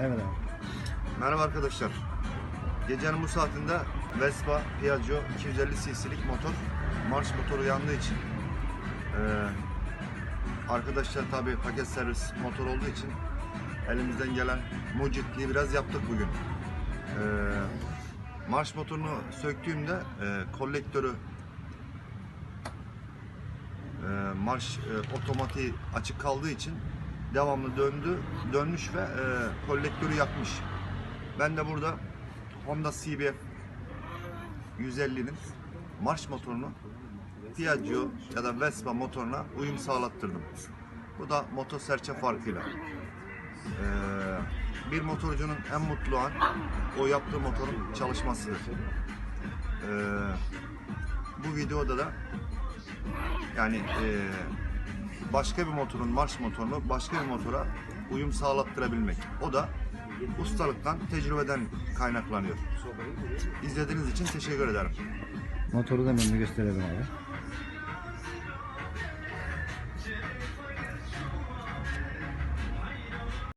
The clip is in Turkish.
Evet abi. Merhaba arkadaşlar. Gecenin bu saatinde Vespa Piaggio 250 cc'lik motor marş motoru yandığı için eee, arkadaşlar tabi paket servis motor olduğu için elimizden gelen mucitliği biraz yaptık bugün. Eee, marş motorunu söktüğümde eee, kolektörü eee, marş eee, otomatiği açık kaldığı için devamlı döndü, dönmüş ve eee kolektörü yakmış. Ben de burada Honda CBF 150'nin marş motorunu Piaggio ya da Vespa motoruna uyum sağlattırdım. Bu da motor serçe farkıyla. Ee, bir motorcunun en mutlu an o yaptığı motorun çalışmasıdır. Ee, bu videoda da yani ee, başka bir motorun marş motorunu başka bir motora uyum sağlattırabilmek. O da ustalıktan, tecrübeden kaynaklanıyor. İzlediğiniz için teşekkür ederim. Motoru da bir gösterelim abi.